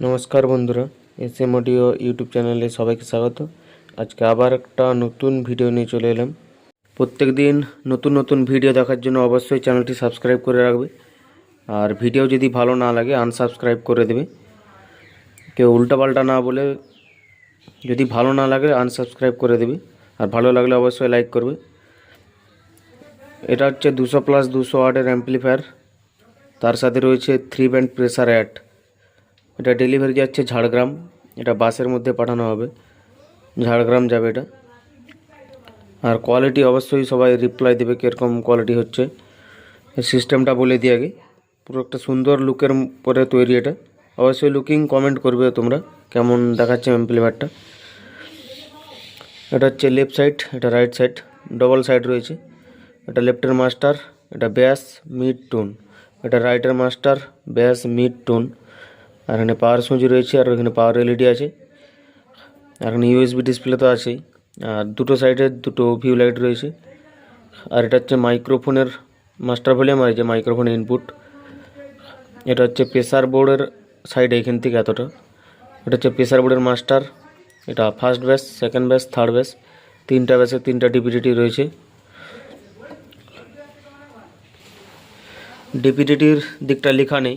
নমস্কার বন্ধুরা S M audio YouTube চ্যানেলে সবাইকে স্বাগত। আজকে আবার একটা নতুন ভিডিও নিয়ে চলে এলাম। প্রত্যেক দিন নতুন নতুন ভিডিও দেখার জন্য অবশ্যই চ্যানেলটি সাবস্ক্রাইব করে রাখবে। আর ভিডিও যদি ভালো না লাগে আনসাবস্ক্রাইব করে দেবে। কেউ উল্টাপাল্টা না বলে যদি ভালো না লাগে আনসাবস্ক্রাইব করে দেবে। আর ভালো লাগলে অবশ্যই লাইক করবে। এটা হচ্ছে দুশো প্লাস দুশো ওয়াটের অ্যাম্পলিফায়ার তার সাথে রয়েছে থ্রি ব্যান্ড প্রেসার অ্যাড এটা ডেলিভারি যাচ্ছে ঝাড়গ্রাম, এটা বাসের মধ্যে পাঠানো হবে। ঝাড়গ্রাম যাবে এটা। আর কোয়ালিটি অবশ্যই সবাই রিপ্লাই দেবে কীরকম কোয়ালিটি হচ্ছে। সিস্টেমটা বলে দিয়ে আগে। পুরো একটা সুন্দর লুকের পরে তৈরি এটা। অবশ্যই লুকিং কমেন্ট করবে তোমরা, কেমন দেখাচ্ছে অ্যাম্পলিফায়ারটা এটা হচ্ছে লেফট সাইড এটা রাইট সাইড ডবল সাইড রয়েছে। এটা লেফটের মাস্টার এটা ব্যাস মিড টোন এটা রাইটের মাস্টার ব্যাস মিড টোন আর এখানে পাওয়ার সুইচ রয়েছে আর এখানে পাওয়ার এলইডি আছে। আর এখানে ইউএসবি ডিসপ্লে তো আছেই। আর দুটো সাইডে দুটো ভিউ লাইট রয়েছে। আর এটা হচ্ছে মাইক্রোফোনের মাস্টার ভলিউম আর যে মাইক্রোফোনের ইনপুট এটা হচ্ছে প্রেসার বোর্ডের সাইড এখান থেকে এতটা। এটা হচ্ছে প্রেসার বোর্ডের মাস্টার এটা ফার্স্ট ব্যাস সেকেন্ড ব্যাস থার্ড ব্যাস তিনটা ব্যাসে তিনটা ডিপিডিটি রয়েছে। ডিপিডিটির দিকটা লেখা নেই।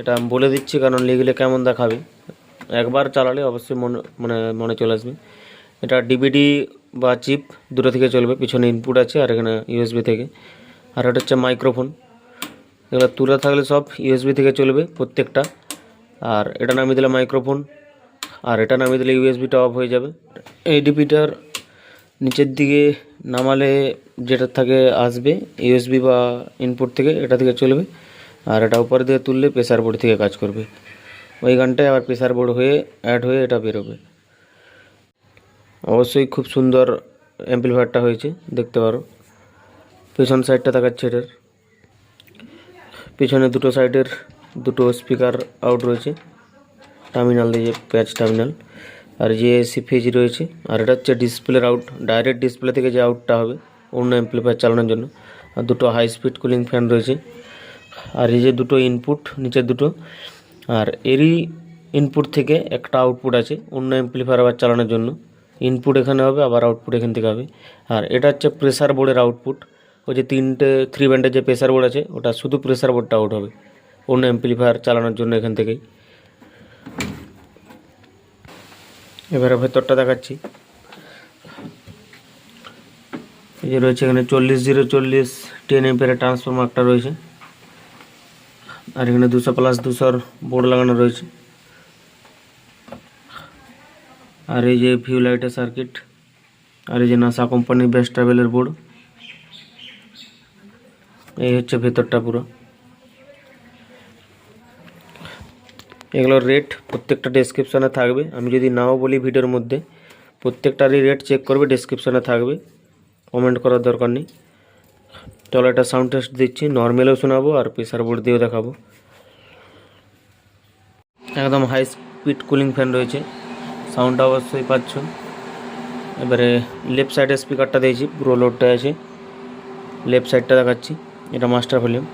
এটা আমি বলে দিচ্ছি কারণ লিখলে কেমন দেখাবে। একবার চালালে অবশ্যই মনে মানে মনে চলে আসবে। এটা ডিবিডি বা চিপ দুটো থেকে চলবে, পিছনে ইনপুট আছে আর এখানে ইউএসবি থেকে। আর এটা হচ্ছে মাইক্রোফোন এগুলো তুলে থাকলে সব ইউএসবি থেকে চলবে প্রত্যেকটা। আর এটা নামিয়ে দিলে মাইক্রোফোন আর এটা নামিয়ে দিলে ইউএসবিটা অফ হয়ে যাবে। এই ডিপিটার নিচের দিকে নামালে যেটা থাকে আসবে ইউএসবি বা ইনপুট থেকে এটা থেকে চলবে। আর এটা উপরে দিয়ে তুললে প্রেসার বোর্ড থেকে কাজ করবে। ওই গানটায় আবার প্রেসার বোর্ড হয়ে অ্যাড হয়ে এটা বেরোবে। অবশ্যই খুব সুন্দর অ্যাম্পলিফায়ারটা হয়েছে, দেখতে পারো। পেছন সাইডটা দেখাচ্ছে এটার। পিছনে দুটো সাইডের দুটো স্পিকার আউট রয়েছে। টার্মিনাল দিয়ে প্যাচ টার্মিনাল আর যে এসি ফেজ রয়েছে, আর এটা হচ্ছে ডিসপ্লের আউট ডাইরেক্ট ডিসপ্লে থেকে যে আউটটা হবে, অন্য অ্যাম্পলিফায়ার চালানোর জন্য। আর দুটো হাই স্পিড কুলিং ফ্যান রয়েছে। আর এই যে দুটো ইনপুট নিচের দুটো, আর এরই ইনপুট থেকে একটা আউটপুট আছে অন্য অ্যাম্পলিফায়ার আবার চালানোর জন্য। ইনপুট এখানে হবে, আবার আউটপুট এখান থেকে হবে। আর এটা হচ্ছে প্রেসার বোর্ডের আউটপুট ওই যে তিনটে থ্রি ব্যান্ডের যে প্রেসার বোর্ড আছে, ওটা শুধু প্রেসার বোর্ডটা আউট হবে। অন্য অ্যাম্পলিফায়ার চালানোর জন্য এখান থেকেই। এবারে ভেতরটা দেখাচ্ছি। এই যে রয়েছে এখানে চল্লিশ জিরো চল্লিশ টেন এম্পিয়ারের ট্রান্সফর্মার একটা রয়েছে। আর এখানে দুশো প্লাস দুশোর বোর্ড লাগানো রয়েছে। আর এই যে ভিউ লাইটের সার্কিট আর এই যে নাসা কোম্পানির বেস্ট ট্রাভেলের বোর্ড এই হচ্ছে ভেতরটা পুরো। এগুলোর রেট প্রত্যেকটা ডেসক্রিপশানে থাকবে। আমি যদি নাও বলি ভিডিওর মধ্যে, প্রত্যেকটারই রেট চেক করবে ডেসক্রিপশানে থাকবে। কমেন্ট করার দরকার নেই। চলো একটা সাউন্ড টেস্ট দিচ্ছি। নর্মালেও শোনাবো আর প্রেসার বোর্ড দিয়েও দেখাবো। একদম হাই স্পিড কুলিং ফ্যান রয়েছে। সাউন্ডটা অবশ্যই পাচ্ছ এবারে লেফট সাইডে স্পিকারটা দিয়েছি, পুরো লোডটা আছে। লেফট সাইডটা দেখাচ্ছি, এটা মাস্টার ভলিউম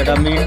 এটা মিড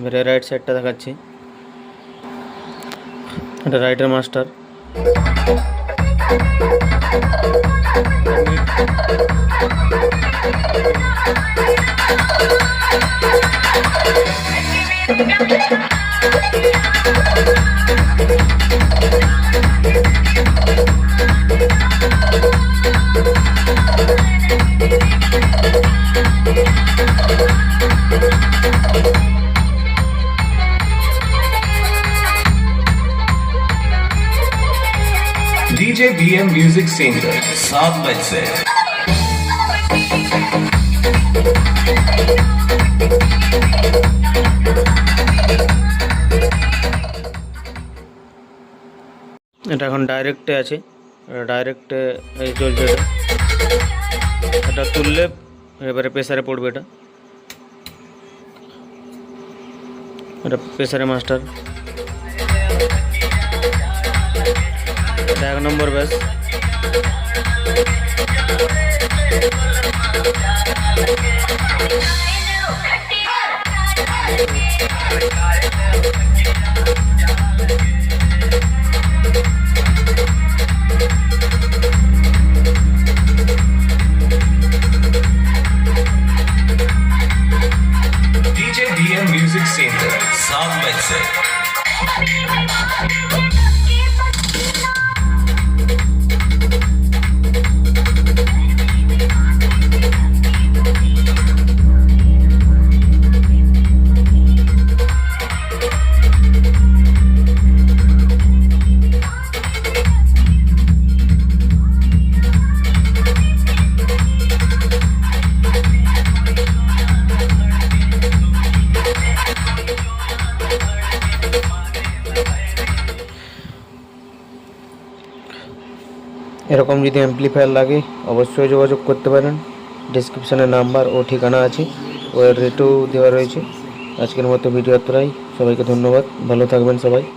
ಬೇರೆ ರೈಟ್ ಸೈಡ್টা দেখাচ্ছি এটা রাইটের master Thank you. DJ BM Music Center, South Mindset. এটা এখন ডাইরেক্টে আছে। ডাইরেক্টে এই চলছে এটা। এটা তুললে এবারে প্রেসারে পড়বে এটা। এটা প্রেসারে মাস্টার এটা এক নম্বর ব্যাস DJ BM Music Center. सात बज से এরকম যদি অ্যাম্পলিফায়ার লাগে, অবশ্যই যোগাযোগ করতে পারেন। ডিসক্রিপশানে নাম্বার ও ঠিকানা আছে ওর রেটও দেওয়া রয়েছে। আজকের মতো ভিডিও এতটাই সবাইকে ধন্যবাদ। ভালো থাকবেন সবাই।